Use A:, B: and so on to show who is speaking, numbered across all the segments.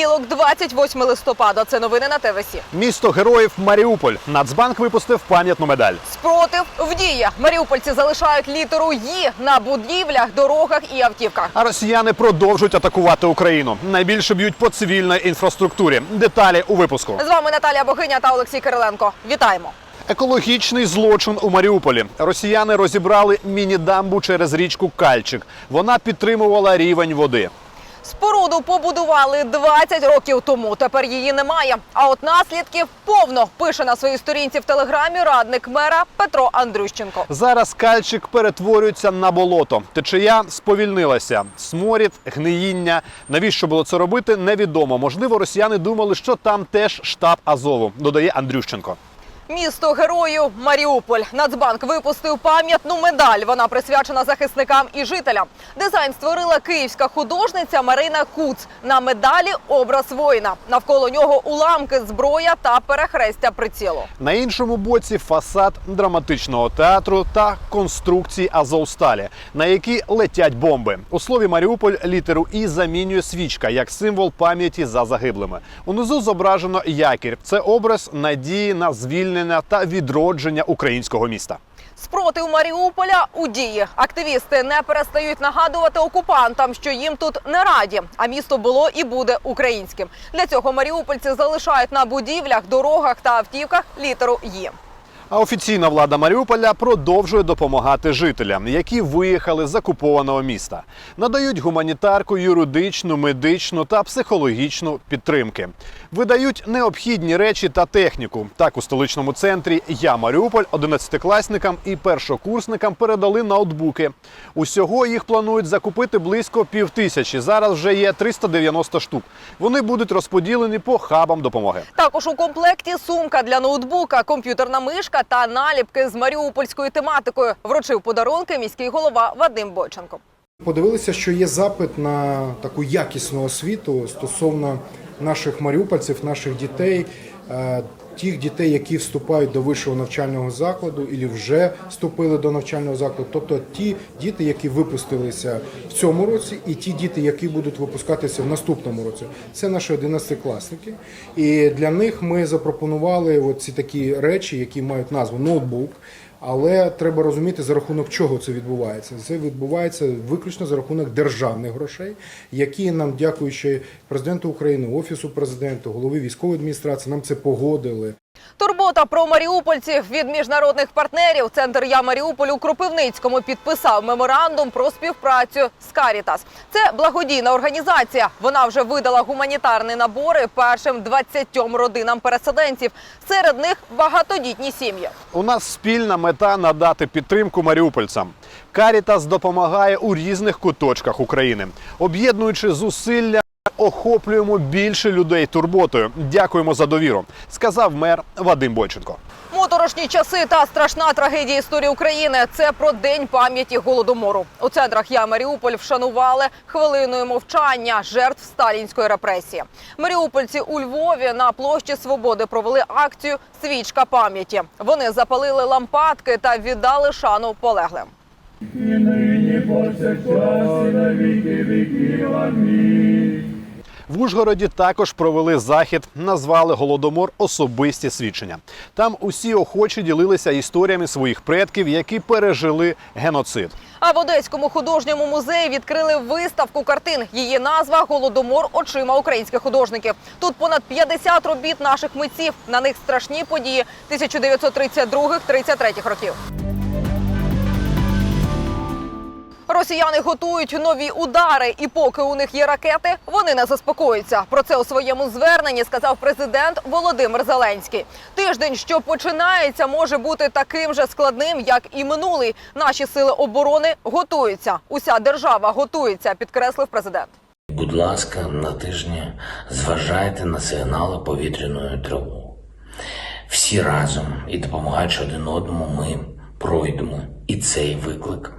A: Понеділок, 28 листопада. Це новини на ТВСі.
B: Місто героїв Маріуполь. Нацбанк випустив пам'ятну медаль.
A: Спротив в дії. Маріупольці залишають літеру «Ї» на будівлях, дорогах і автівках.
B: А росіяни продовжують атакувати Україну. Найбільше б'ють по цивільній інфраструктурі. Деталі у випуску.
A: З вами Наталія Богиня та Олексій Кириленко. Вітаємо.
B: Екологічний злочин у Маріуполі. Росіяни розібрали міні-дамбу через річку Кальчик. Вона підтримувала рівень води.
A: Споруду побудували 20 років тому. Тепер її немає. А от наслідків повно пише на своїй сторінці в телеграмі радник мера Петро Андрющенко.
B: Зараз кальчик перетворюється на болото. Течія сповільнилася. Сморід, гниїння. Навіщо було це робити? Невідомо. Можливо, росіяни думали, що там теж штаб Азову. Додає Андрющенко.
A: Місто герою Маріуполь. Нацбанк випустив пам'ятну медаль. Вона присвячена захисникам і жителям. Дизайн створила київська художниця Марина Куц. На медалі образ воїна. Навколо нього уламки, зброя та перехрестя прицілу.
B: На іншому боці фасад драматичного театру та конструкції Азовсталі, на які летять бомби. У слові Маріуполь літеру І замінює свічка як символ пам'яті за загиблими. Унизу зображено якір. Це образ надії на звільнення та відродження українського міста.
A: Спротив Маріуполя у дії. Активісти не перестають нагадувати окупантам, що їм тут не раді, а місто було і буде українським. Для цього маріупольці залишають на будівлях, дорогах та автівках літеру «Ї».
B: А офіційна влада Маріуполя продовжує допомагати жителям, які виїхали з окупованого міста. Надають гуманітарку, юридичну, медичну та психологічну підтримки. Видають необхідні речі та техніку. Так у столичному центрі Я Маріуполь 11-класникам і першокурсникам передали ноутбуки. Усього їх планують закупити близько півтисячі. Зараз вже є 390 штук. Вони будуть розподілені по хабам допомоги.
A: Також у комплекті сумка для ноутбука, комп'ютерна мишка та наліпки з маріупольською тематикою. Вручив подарунки міський голова Вадим Бойченко.
C: Подивилися, що є запит на таку якісну освіту стосовно наших маріупольців, наших дітей, е, тих дітей, які вступають до вищого навчального закладу і вже вступили до навчального закладу, тобто ті діти, які випустилися в цьому році, і ті діти, які будуть випускатися в наступному році. Це наші 11-класники. І для них ми запропонували оці такі речі, які мають назву ноутбук. Але треба розуміти, за рахунок чого це відбувається. Це відбувається виключно за рахунок державних грошей, які нам, дякуючи президенту України, офісу президента, голови військової адміністрації, нам це погодили.
A: Турбота про маріупольців від міжнародних партнерів. Центр Я Маріуполь у Кропивницькому підписав меморандум про співпрацю з Карітас. Це благодійна організація. Вона вже видала гуманітарні набори першим 20 родинам переселенців. Серед них багатодітні сім'ї.
B: У нас спільна мета надати підтримку маріупольцям. Карітас допомагає у різних куточках України, об'єднуючи зусилля. Охоплюємо більше людей турботою. Дякуємо за довіру, сказав мер Вадим Бойченко.
A: Моторошні часи та страшна трагедія історії України. Це про день пам'яті голодомору. У центрах Я Маріуполь вшанували хвилиною мовчання жертв сталінської репресії. Маріупольці у Львові на площі Свободи провели акцію Свічка пам'яті. Вони запалили лампадки та віддали шану полеглим.
D: і нині повсякчас і на віки віків. Амінь.
B: В Ужгороді також провели захід, назвали голодомор особисті свідчення. Там усі охочі ділилися історіями своїх предків, які пережили геноцид.
A: А в Одеському художньому музеї відкрили виставку картин. Її назва Голодомор очима українських художників. Тут понад 50 робіт наших митців. На них страшні події 1932-33 років. Росіяни готують нові удари, і поки у них є ракети, вони не заспокоюються. Про це у своєму зверненні сказав президент Володимир Зеленський. Тиждень, що починається, може бути таким же складним, як і минулий. Наші сили оборони готуються. Уся держава готується, підкреслив президент.
E: Будь ласка, на тижні зважайте на сигнали повітряної тривоги. Всі разом і допомагаючи один одному, ми пройдемо і цей виклик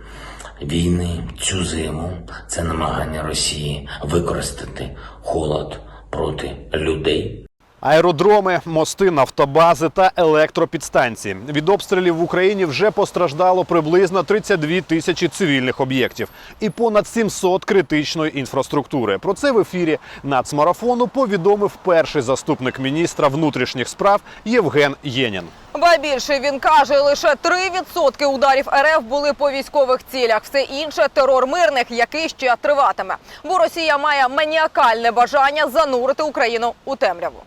E: війни, цю зиму. Це намагання Росії використати холод проти людей
B: Аеродроми, мости, нафтобази та електропідстанції. Від обстрілів в Україні вже постраждало приблизно 32 тисячі цивільних об'єктів і понад 700 критичної інфраструктури. Про це в ефірі нацмарафону повідомив перший заступник міністра внутрішніх справ Євген Єнін.
A: Ба більше він каже, лише 3% ударів РФ були по військових цілях. Все інше терор мирних, який ще триватиме. Бо Росія має маніакальне бажання занурити Україну у темряву.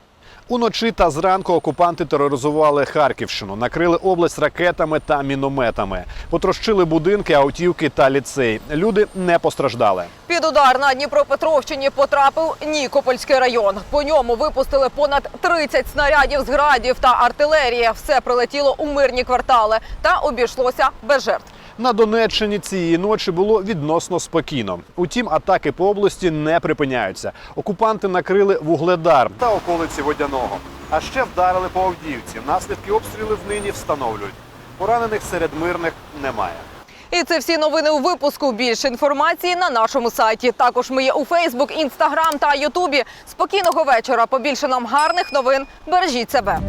B: Уночі та зранку окупанти тероризували Харківщину, накрили область ракетами та мінометами, потрощили будинки, автівки та ліцей. Люди не постраждали.
A: Під удар на Дніпропетровщині потрапив Нікопольський район. По ньому випустили понад 30 снарядів з градів та артилерії. Все прилетіло у мирні квартали та обійшлося без жертв.
B: На Донеччині цієї ночі було відносно спокійно. Утім, атаки по області не припиняються. Окупанти накрили вугледар та околиці водяного. А ще вдарили по Авдіївці. Наслідки обстрілів нині встановлюють. Поранених серед мирних немає.
A: І це всі новини у випуску. Більше інформації на нашому сайті. Також ми є у Фейсбук, Інстаграм та Ютубі. Спокійного вечора. Побільше нам гарних новин. Бережіть себе.